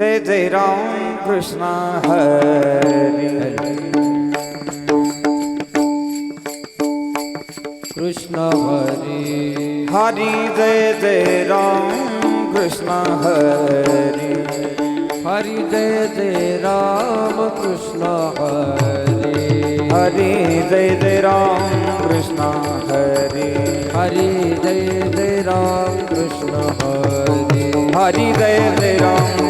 जय जय राम कृष्ण हरे कृष्ण हरी हरि जय जय राम कृष्ण हरे हरि जय जय राम कृष्ण हरे हरि जय जय राम कृष्ण हरे हरि जय जय राम कृष्ण हरे हरि जय जय राम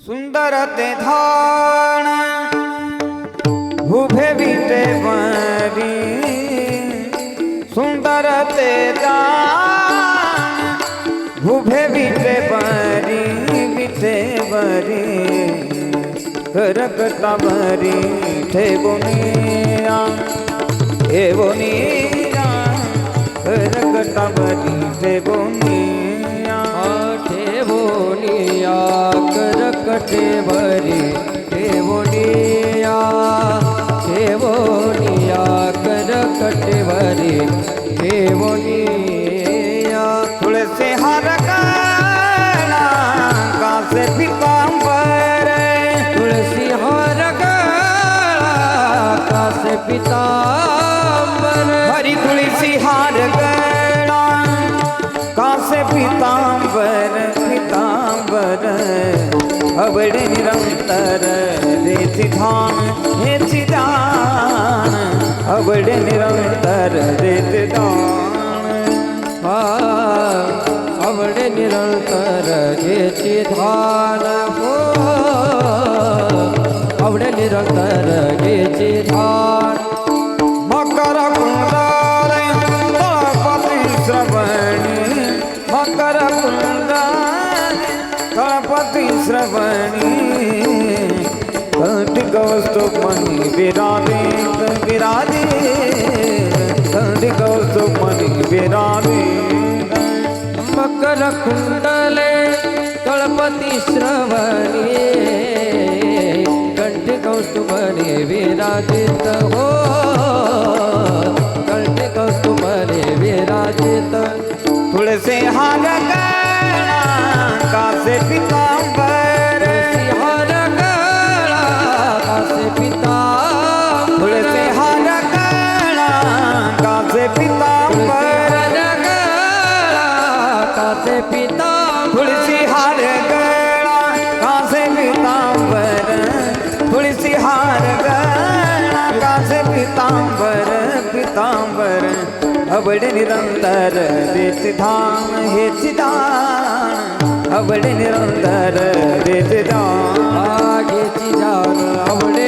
सुंदर ते धान उभे बीते बरी सुंदर ते दान उभे बीते बरी बीते बरी करकता बरी थे बोनिया हे बोनिया करकता बरी थे बोनिया करकटे भरी ठेवोनिया ठेवोनिया करकटे भरी ठेवोनिया तुळसी हार काळा कासे पितांबर तुळसी हार कासे हरी तुळसी हार गळा कासे पितांबर पितांबर अवडे निरंतर देची धान हेची दान अवडे निरंतर देचे दान हा निरंतर घ्यायची धान। हो आवडे निरंतर घ्यायची धान। मकर तळपती श्रवणी। मकर कुंडाल तळपती श्रवणी। कंटिक वस्तू मनी विराजे कंटिक वस्तू मनी विराजे मकर कुंडले कळपती श्रवणी। कंठी कौस्तुभने विराजित हो। कंठी कौस्तुभने विराजित तुळसे हार पितांबर पितांबर अवड निरंतर देत धाम हेच दान. अवड निरंतर देत दान घेची जाण आवडे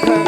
purpose.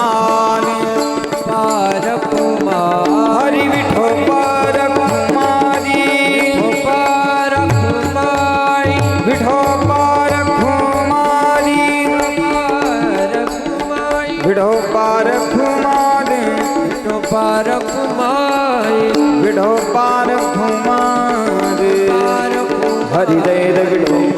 रगड़ो पार घुमा रे हरि दे रगड़ो।